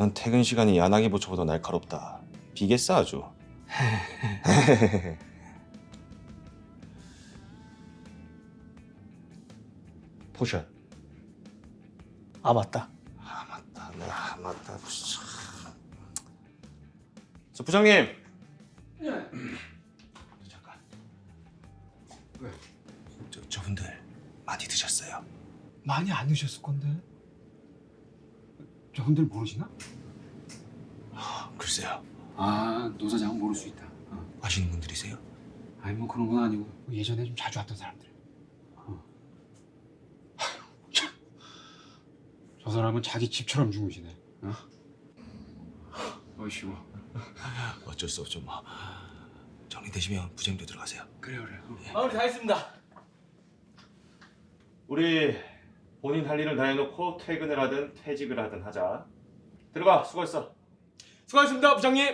넌 퇴근 시간이 야나기 보초보다 날카롭다. 비겠어 아주. 포샷. 아 맞다. 아 맞다. 네, 아 맞다. 참. 저 부장님. 잠깐. 왜? 저 저분들 많이 드셨어요. 많이 안 드셨을 건데. 저분들 모르시나? 글쎄요. 아, 노 사장은 모를 수 있다. 어. 아시는 분들이세요? 아니 뭐 그런 건 아니고 예전에 좀 자주 왔던 사람들. 어. 아휴, 참. 저 사람은 자기 집처럼 주무시네. 어? 어이씨고. 어쩔 수 없죠 뭐. 정리되시면 부장님도 들어가세요. 그래 그래. 어. 마무리 다 했습니다. 우리 본인 할 일을 다 해놓고 퇴근을 하든 퇴직을 하든 하자. 들어가 수고했어. 수고하셨습니다, 부장님.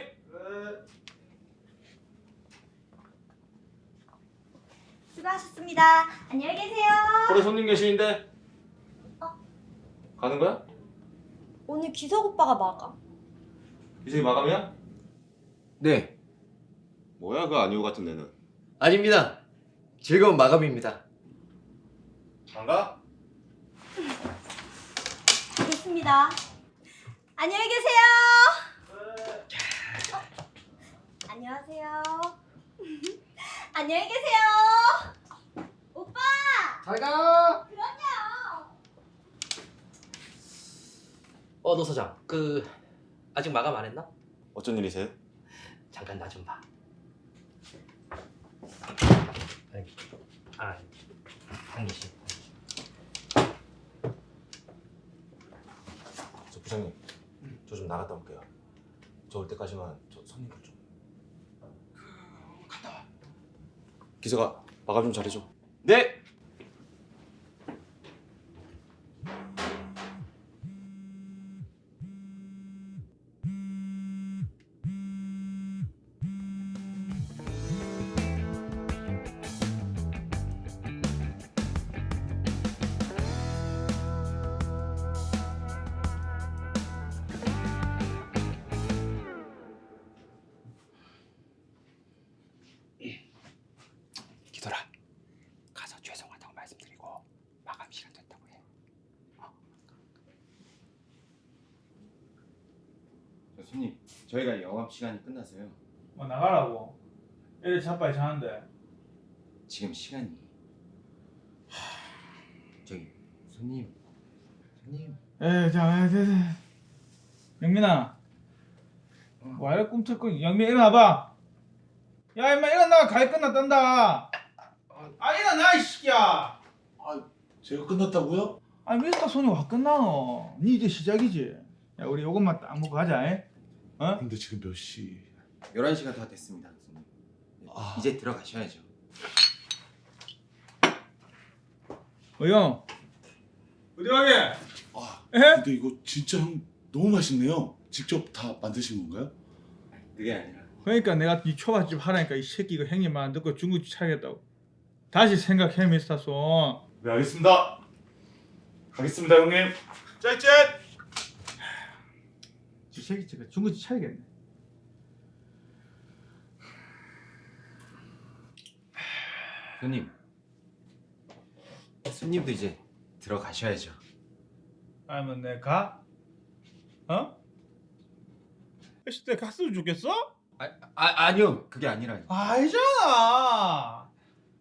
수고하셨습니다. 안녕히 계세요. 거기 손님 계시는데. 어? 가는 거야? 오늘 기석 오빠가 마감. 이제 마감이야? 네, 뭐야 그 아니오 같은 데는. 아닙니다. 즐거운 마감입니다. 안 가? 좋습니다. 안녕히 계세요. 어? 안녕하세요. 안녕히 계세요. 오빠! 잘 가. 그럼요. 어, 노 사장. 그 아직 마감 안 했나? 어쩐 일이세요? 잠깐 나 좀 봐. 아니, 아, 한 개씩. 부장님, 저 좀 나갔다 올게요. 저 올 때까지만 저 손님들 좀. 갔다 와. 기사가 마감 좀 잘해줘. 네. 저 손님, 저희가 영업 시간이 끝나서요. 뭐 나가라고. 애들 자빠이 자는데. 지금 시간이 저기 손님, 손님. 에, 자, 자, 자. 영민아. 와 이래 꿈틀꿈. 영민 일어나봐. 야 임마 일어나. 가위 끝났단다. 아 일어나 이 새끼야. 제가 끝났다고요? 아 미스터 손이 와 끝나노. 니 이제 시작이지. 야 우리 요것만 딱 먹고 가자. 에? 어? 근데 지금 몇 시? 11시가 다 됐습니다, 손님. 네, 아. 이제 들어가셔야죠. 어영. 어디 가게? 아, 에? 근데 이거 진짜 형 너무 맛있네요. 직접 다 만드신 건가요? 그게 아니라 그러니까 내가 이 초밥집 하라니까 이 새끼가 형님 말 안 듣고 중국집 차리겠다고. 다시 생각해 미스터 손. 네 알겠습니다. 가겠습니다 형님. 짜릿! 제가 중국집 차리겠네. 손님. 손님도 이제 들어가셔야죠. 아니면 내 가? 어? 혹시 내 갔으면 좋겠어? 아, 아 아니요, 그게 아니라 아니잖아.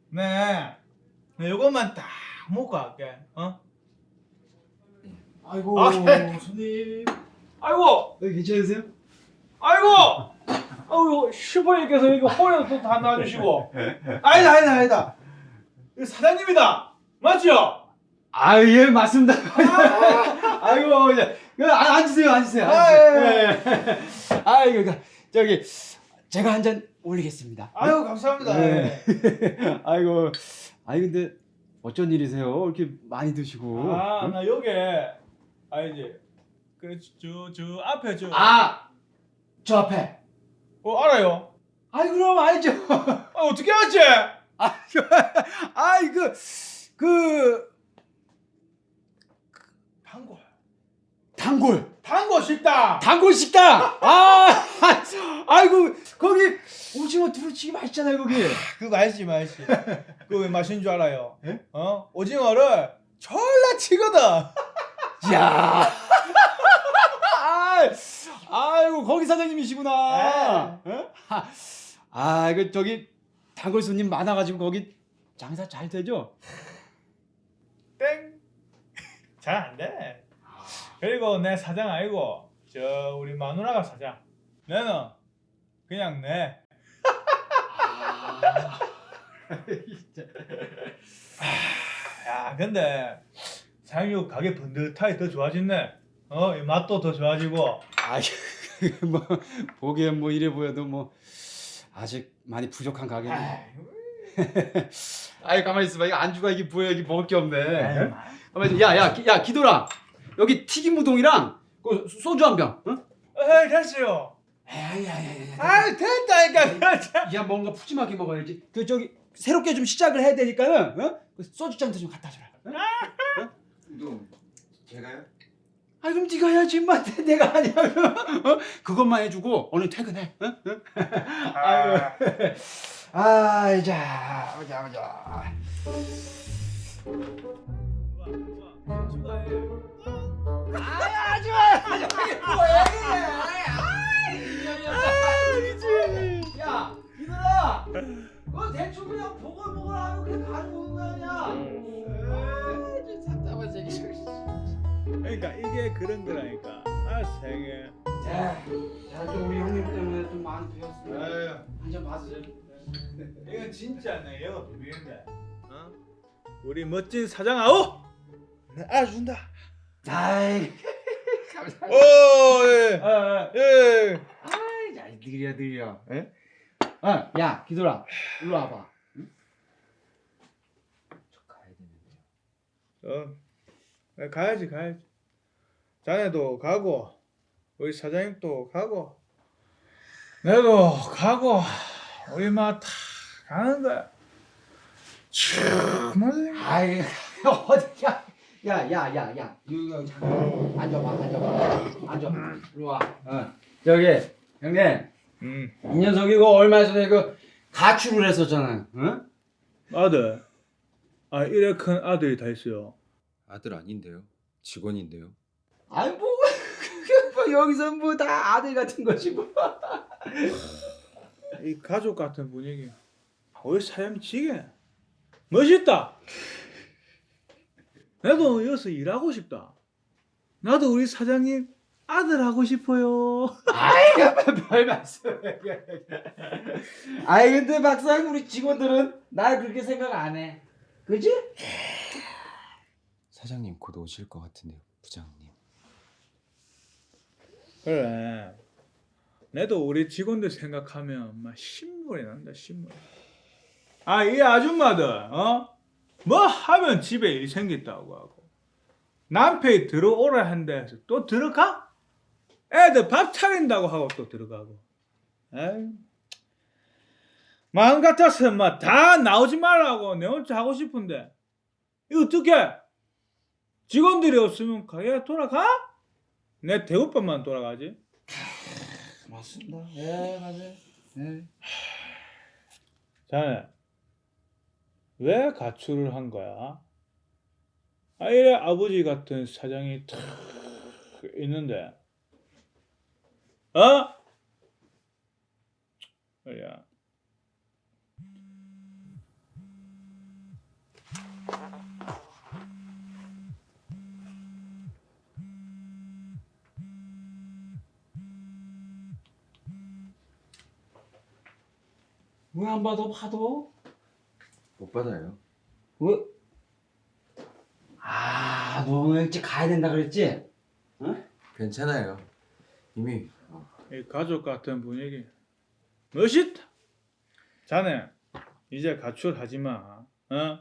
네. 네 요것만 딱 먹고 갈게. 어? 아이고 오케이. 손님. 아이고, 네, 괜찮으세요? 아이고, 아이고 슈퍼님께서 이거 호연 또다 놔주시고. 아니다, 아니다, 아니다. 이거 사장님이다. 맞죠? 아, 예, 맞습니다. 아이고, 이제 그, 아, 앉으세요, 앉으세요. 아, 앉으세요. 예, 예. 아이고, 그, 저기 제가 한 잔 올리겠습니다. 아유 감사합니다. 네. 아이고, 아이 근데 어쩐 일이세요? 이렇게 많이 드시고. 아, 응? 나 여기 알지? 그저 저 앞에 저 아, 저 앞에. 어 알아요? 아이 그럼 알죠. 아 어떻게 알지? 아, 아이 그, 그 단골. 단골 단고 식당. 단골 식당 아 아이고 거기 오징어 두루치기 맛있잖아요 거기 그거 맛있지 맛있지. 그거 왜 맛있는 줄 알아요? 예? 어? 오징어를 졸라 치거든. 야 아, 아이고 거기 사장님이시구나 어? 아, 아 이거 저기 단골 손님 많아가지고 거기 장사 잘 되죠? 땡. 잘 안 돼. 그리고 내 사장 아니고 저 우리 마누라가 사장. 내는 그냥 내. 야 근데 사장님 가게 번듯하게 더 좋아졌네. 어, 이 맛도 더 좋아지고. 아, 뭐 보기엔 뭐 이래 보여도 뭐 아직 많이 부족한 가게네. 아이 가만히 있어봐. 이거 안주가 이게 뭐야? 이게 먹을 게 없네. 가만히 있어. 야, 야, 기- 야, 기도라. 여기 튀김 우동이랑 그 소주 한 병. 응? 에이, 됐어요. 야야야야. 아, 됐다니까. 야, 뭔가 푸짐하게 먹어야지. 그 저기 새롭게 좀 시작을 해야 되니까는 어? 그 소주 잔도 좀 갖다 주라. 응? 우동 제가요? 아 그럼 네가 해야지 인마 내가 하냐 어? 그것만 해주고 오늘 퇴근해 응? 응? 아유 아 자, 보자 보자 야 이들아 너 대충 그냥 보글보글하고 그냥 가지고 오는 거 아니야 에이 답답한 새끼 그러니까 이게 그런 거라니까. 아, 세계. 자, 자, 좀 우리 형님 때문에 좀 많이 배웠습니다. 에휴. 한잔 받으세요. 이건 진짜 내 영업 비밀인데. 어? 우리 멋진 사장 아우. 내가 알아준다. 아이, 감사합니다. 오, 예. 아, 예. 아이, 야, 느려 느려. 예? 아, 야, 기돌아, 일로 와봐. 응? 저 가야 되는데요. 어. 네, 가야지, 가야지. 자네도 가고, 우리 사장님도 가고, 내도 가고, 우리 막다 가는 거야. 정말. 아이, 어디야? 야, 야, 야, 야, 여기 여기 잠깐 앉아봐, 앉아봐, 앉아. 일로 와. 어, 저기 형님, 음, 이 녀석 이거 얼마 전에 그 가출을 했었잖아요. 응? 아들. 아, 이래 큰 아들이 다 있어요. 아들 아닌데요. 직원인데요. 아이 뭐, 뭐 여기서 뭐 다 아들 같은 것이 뭐. 이 가족 같은 분위기. 우리 사장님 지게 멋있다. 나도 여기서 일하고 싶다. 나도 우리 사장님 아들 하고 싶어요. 아이 별 말씀. 아이 근데 막상 우리 직원들은 날 그렇게 생각 안 해. 그지? 사장님 곧 오실 것 같은데요, 부장님. 그래. 나도 우리 직원들 생각하면 막 신물이 난다 신물. 아 이 아줌마들 어? 뭐 하면 집에 일 생겼다고 하고 남편이 들어오라 한다 해서 또 들어가? 애들 밥 차린다고 하고 또 들어가고. 에이. 마음 같아서 막 다 나오지 말라고 내 혼자 하고 싶은데 이거 어떻게? 직원들이 없으면 가게 돌아가? 내 대우밥만 돌아가지. 맞습니다. 예 맞아요. 예. 자네 왜 가출을 한 거야? 아 이래 아버지 같은 사장이 탁 있는데 어? 야 왜 안 받아 봐도? 못 받아요. 왜? 아, 너 오늘 일찍 가야 된다 그랬지? 괜찮아요. 이미 이 가족 같은 분위기 멋있다. 자네 이제 가출하지 마. 어?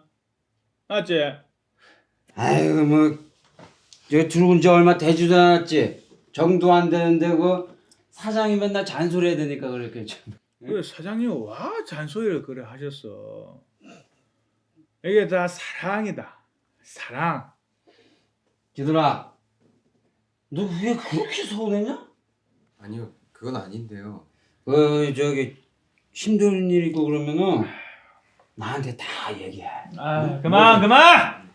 맞지? 아이고 뭐, 저 들어온 지 얼마 되지도 않았지. 정도 안 되는데 그 사장이 맨날 잔소리 해야 되니까 그랬겠지. 왜 사장님 와 잔소리를 그래 하셨어? 이게 다 사랑이다. 사랑. 기들아, 너 왜 그렇게 서운했냐? 아니요, 그건 아닌데요. 어 저기 힘든 일 있고 그러면은 나한테 다 얘기해. 아 그만 그만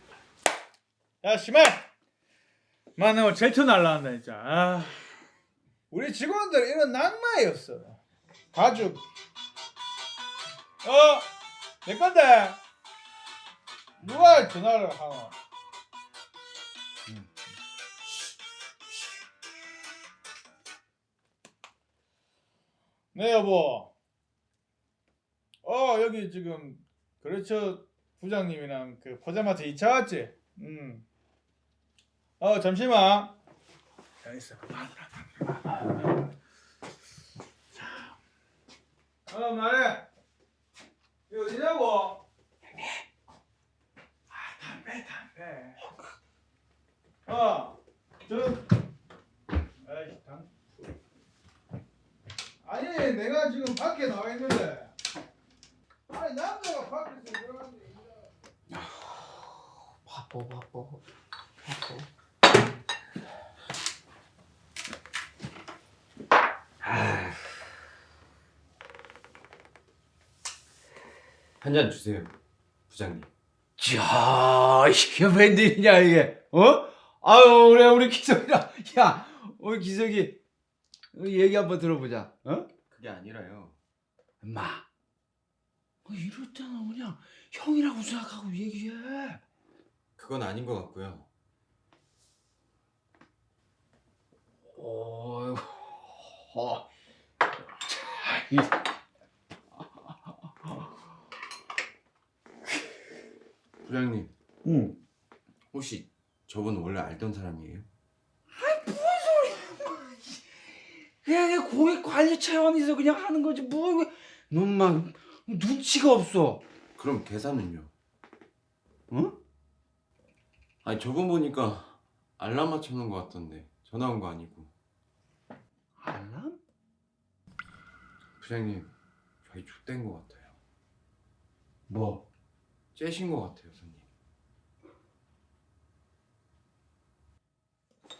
야 심해 만나 오늘 제트 날라간다 진짜 아. 우리 직원들 이런 낙마였어 가죽 어 내 건데 누가 전화를 하노 네 여보 어 여기 지금 그렇죠 부장님이랑 그 포장마차 2차 왔지? 음. 어 잠시만. 있어. 어 말해. 어디냐고? 아 담배 담배. 어. 저. 아이 담. 아니 내가 지금 밖에 나와 있는데. 아니 남자가 밖에서 일어났는데. 바빠 바빠. 한 잔 주세요, 부장님. 야 이게 웬일이냐 이게? 어? 아유 그래 우리 기석이랑 야 우리 기석이 얘기 한번 들어보자. 어? 그게 아니라요. 엄마. 어, 이럴 때는 그냥 형이라고 생각하고 얘기해. 그건 아닌 것 같고요. 어. 이- 부장님, 응. 혹시 저분 원래 알던 사람이에요? 그냥 이게 고객 관리 차원에서 그냥 하는 거지 뭐 이거 넌막 눈치가 없어. 그럼 계산은요? 응? 아니 저분 보니까 알람 맞춰놓은 것 같던데 전화 온 거 아니고. 알람? 부장님, 저희 족된 것 같아요. 뭐? 째신 것 같아요, 손님.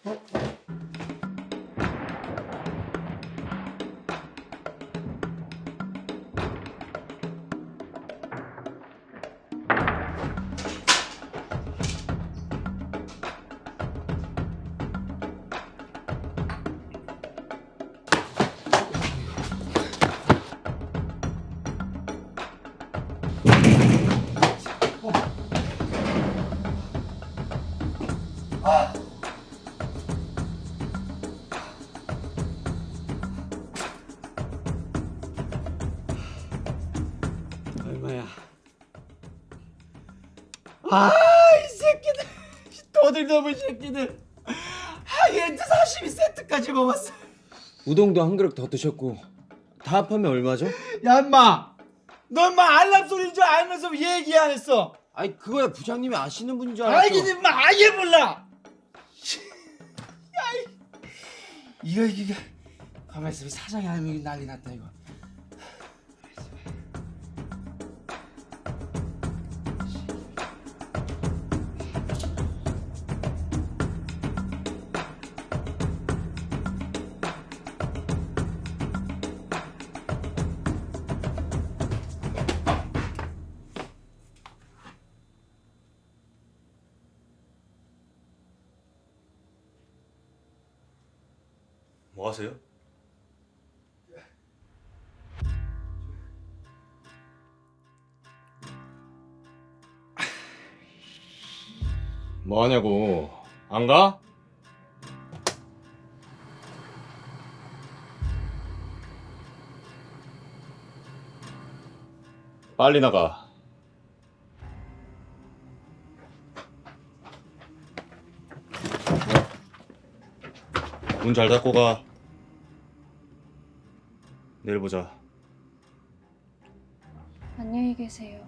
얼 아, 이 새끼들. 도들 넘은 새끼들. 하이엔드 사시미 세트까지 먹었어. 우동도 한 그릇 더 드셨고 다 합하면 얼마죠? 야, 인마. 너 인마 알람 소리인 줄 알면서 왜 얘기 안 했어? 아니 그거야 부장님이 아시는 분인 줄 알긴 인마 아예 몰라. 야, 이- 이거 이거 가만 있어. 사장이 알면 난리 났다 이거. 뭐 하세요? 뭐 하냐고 안 가? 빨리 나가 문 잘 닫고 가 내일 보자 안녕히 계세요.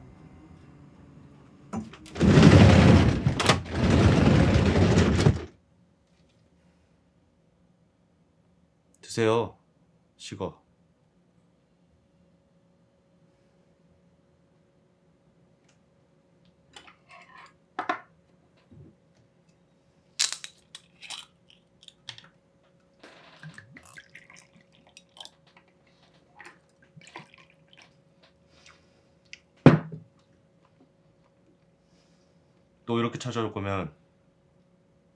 드세요 식어 또 이렇게 찾아올 거면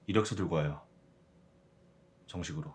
이력서 들고 와요. 정식으로.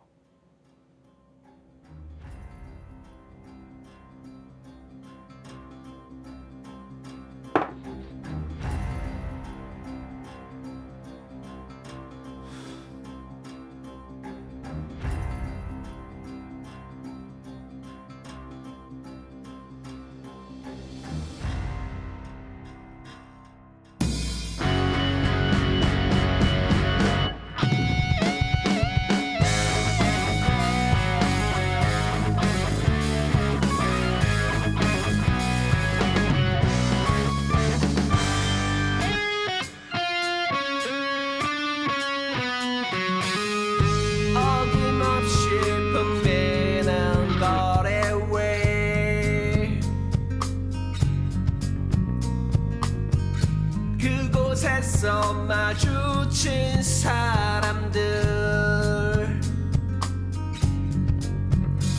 그곳에서 마주친 사람들.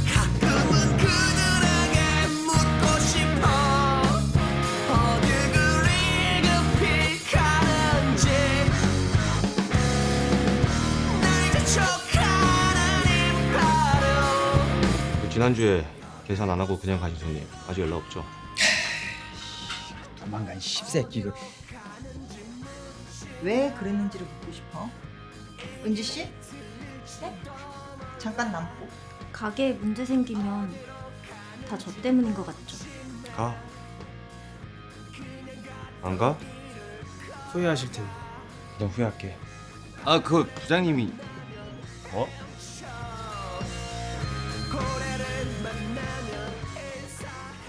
가끔은 그들에게 묻고 싶어. 어딜 그리 급히 가는지. 날 재촉하는 임파로. 지난주에 계산 안 하고 그냥 가신 손님. 아직 연락 없죠? 도망간 십새끼 이거. 왜 그랬는지를 묻고 싶어? 은지 씨? 네? 잠깐 남고. 가게에 문제 생기면 다 저 때문인 것 같죠? 가. 안 가? 후회하실 텐데. 나 후회할게. 아 그 부장님이 어?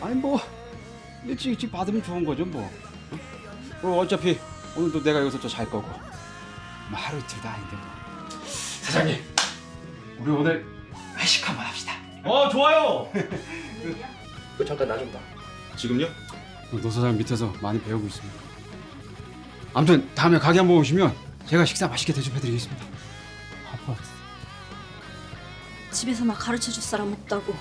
아니 뭐 일찍 일찍 받으면 좋은 거죠 뭐. 어, 어차피 오늘도 내가 여기서 또 잘 거고. 뭐 하루 이틀도 아닌데 뭐. 사장님, 우리 오늘 회식 한번 합시다. 어 좋아요. 그 잠깐 나 좀 봐. 지금요? 노 사장 밑에서 많이 배우고 있습니다. 아무튼 다음에 가게 한번 오시면 제가 식사 맛있게 대접해드리겠습니다. 아파. 집에서 나 가르쳐 줄 사람 없다고